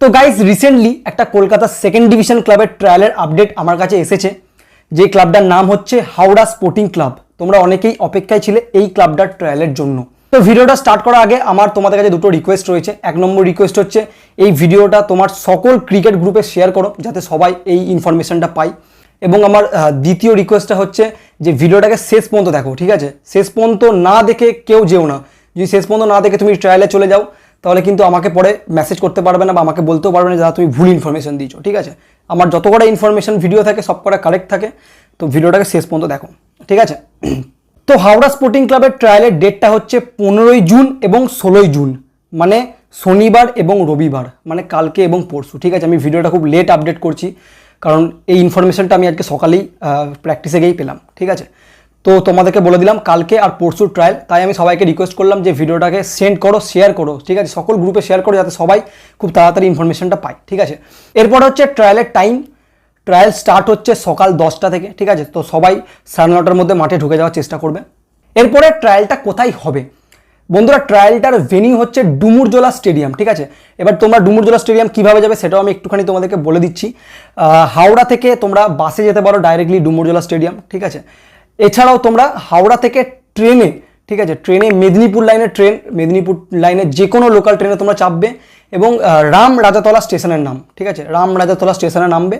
তো guys recently একটা Kolkata second division ক্লাবের ট্রায়ালের আপডেট আমার কাছে এসেছে। যে ক্লাবটার নাম হচ্ছে হাওড়া স্পোর্টিং ক্লাব তোমরা অনেকেই অপেক্ষায় ছিলে এই ক্লাবটার ট্রায়ালের জন্য। তো ভিডিওটা স্টার্ট করার আগে আমার তোমাদের কাছে দুটো রিকোয়েস্ট রয়েছে। এক নম্বর রিকোয়েস্ট হচ্ছে, এই ভিডিওটা তোমার সকল ক্রিকেট গ্রুপে শেয়ার করো, যাতে সবাই এই ইনফরমেশনটা পায়। এবং আমার দ্বিতীয় রিকোয়েস্টটা হচ্ছে যে ভিডিওটাকে শেষ পর্যন্ত দেখো, ঠিক আছে? শেষ পর্যন্ত না দেখে কেউ যেও না। যদি শেষ পর্যন্ত না দেখে তুমি ট্রায়ালে চলে যাও তাহলে কিন্তু আমাকে পরে মেসেজ করতে পারবে না বা আমাকে বলতেও পারবে না যারা তুমি ভুল ইনফরমেশন দিয়েছ। ঠিক আছে? আমার যত কটা ইনফরমেশন ভিডিও থাকে সব কটা কারেক্ট থাকে। তো ভিডিওটাকে শেষ পর্যন্ত দেখো। ঠিক আছে? তো হাওড়া স্পোর্টিং ক্লাবের ট্রায়ালের ডেটটা হচ্ছে পনেরোই জুন এবং ষোলোই জুন। মানে শনিবার এবং রবিবার। মানে কালকে এবং পরশু। ঠিক আছে? আমি ভিডিওটা খুব লেট আপডেট করছি। কারণ এই ইনফরমেশনটা আমি আজকে সকালেই প্র্যাকটিসে গিয়েই পেলাম। ঠিক আছে? তো তোমাদেরকে বলে দিলাম, কালকে আর পরশুর ট্রায়াল তাই আমি সবাইকে রিকোয়েস্ট করলাম যে ভিডিওটাকে সেন্ড করো শেয়ার করো, ঠিক আছে? সকল গ্রুপে শেয়ার করো, যাতে সবাই খুব তাড়াতাড়ি ইনফরমেশনটা পায়, ঠিক আছে? এরপর হচ্ছে ট্রায়ালের টাইম ট্রায়াল স্টার্ট হচ্ছে সকাল দশটা থেকে, ঠিক আছে? তো সবাই সাড়ে নটার মধ্যে মাঠে ঢুকে যাওয়ার চেষ্টা করবে। এরপরে ট্রায়ালটা কোথায় হবে? বন্ধুরা ট্রায়ালটার ভেনিউ হচ্ছে ডুমুরজোলা স্টেডিয়াম ঠিক আছে? এবার তোমরা ডুমুরজোলা স্টেডিয়াম কীভাবে যাবে সেটাও আমি একটুখানি তোমাদেরকে বলে দিচ্ছি। হাওড়া থেকে তোমরা বাসে যেতে পারো ডাইরেক্টলি ডুমুরজোলা স্টেডিয়াম ঠিক আছে? এছাড়াও তোমরা হাওড়া থেকে ট্রেনে, ঠিক আছে, ট্রেনে মেদিনীপুর লাইনে ট্রেন, মেদিনীপুর লাইনে যে কোনো লোকাল ট্রেনে তোমরা চাপবে এবং রাম রাজাতলা স্টেশনের নাম, ঠিক আছে, রাম রাজাতলা স্টেশনে নামবে।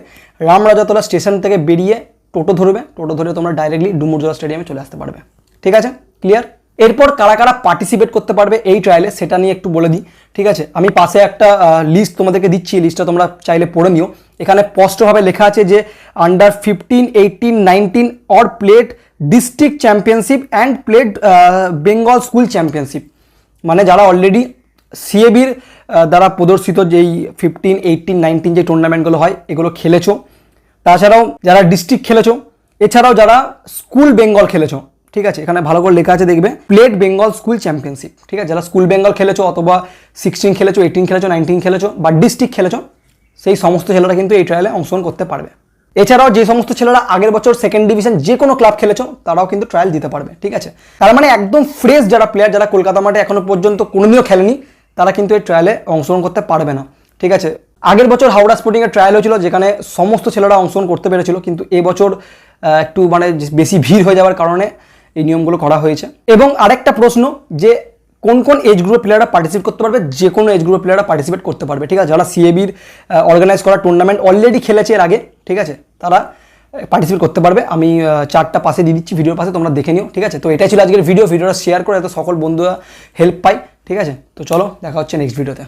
রাম রাজাতলা স্টেশন থেকে বেরিয়ে টোটো ধরবে, টোটো ধরে তোমরা ডাইরেক্টলি ডুমুরজলা স্টেডিয়ামে চলে আসতে পারবে। ঠিক আছে? ক্লিয়ার এরপর কারা কারা পার্টিসিপেট করতে পারবে এই ট্রায়ালে সেটা নিয়ে একটু বলে দিই, ঠিক আছে? আমি পাশে একটা লিস্ট তোমাদেরকে দিচ্ছি লিস্টটা তোমরা চাইলে পড়ে নিও। এখানে স্পষ্টভাবে লেখা আছে যে under fifteen eighteen nineteen or played district championship and played Bengal school championship মানে যারা অলরেডি সিএবির দ্বারা প্রদর্শিত যেই ফিফটিন এইটিন নাইনটিন যে টুর্নামেন্টগুলো হয়, এগুলো খেলেছো। তাছাড়াও যারা ডিস্ট্রিক্ট খেলেছো, এছাড়াও যারা স্কুল বেঙ্গল খেলেছো ঠিক আছে? এখানে ভালো করে লেখা আছে, দেখবে প্লেট বেঙ্গল স্কুল চ্যাম্পিয়নশিপ ঠিক আছে? যারা স্কুল বেঙ্গল খেলেছো অথবা সিক্সটিন খেলেছো এইটিন খেলেছো নাইনটিন খেলেছো বা ডিস্ট্রিক্ট খেলেছো, সেই সমস্ত ছেলেরা কিন্তু এই ট্রায়ালে অংশগ্রহণ করতে পারবে। এছাড়াও যে সমস্ত ছেলেরা আগের বছর সেকেন্ড ডিভিশন যে কোনো ক্লাব খেলেছো, তারাও কিন্তু ট্রায়াল দিতে পারবে, ঠিক আছে? তার মানে একদম ফ্রেশ যারা প্লেয়ার যারা কলকাতা মাঠে এখনও পর্যন্ত কোনোদিনও খেলেনি, তারা কিন্তু এই ট্রায়ালে অংশগ্রহণ করতে পারবে না, ঠিক আছে? আগের বছর হাওড়া স্পোর্টিং এর ট্রায়াল হয়েছিল, যেখানে সমস্ত ছেলেরা অংশগ্রহণ করতে পেরেছিল, কিন্তু এবছর একটু মানে বেশি ভিড় হয়ে যাওয়ার কারণে এই নিয়মগুলো করা হয়েছে। এবং আরেকটা প্রশ্ন যে কোন কোন এজ গ্রুপের প্লেয়াররা পার্টিসিপেট করতে পারবে? যে কোনো এজ গ্রুপের প্লেয়াররা পার্টিসিপেট করতে পারবে, ঠিক আছে? যারা সিএবির অর্গানাইজ করা টুর্নামেন্ট অলরেডি খেলেছে এর আগে, ঠিক আছে? তারা পার্টিসিপেট করতে পারবে। আমি চারটা পাশে দিয়ে দিচ্ছি ভিডিওর পাশে তোমরা দেখে নিও, ঠিক আছে? তো এটাই ছিল আজকের ভিডিও ভিডিওটা শেয়ার করে এত সকল বন্ধুরা হেল্প পাই ঠিক আছে? তো চলো, দেখা হচ্ছে নেক্সট ভিডিওতে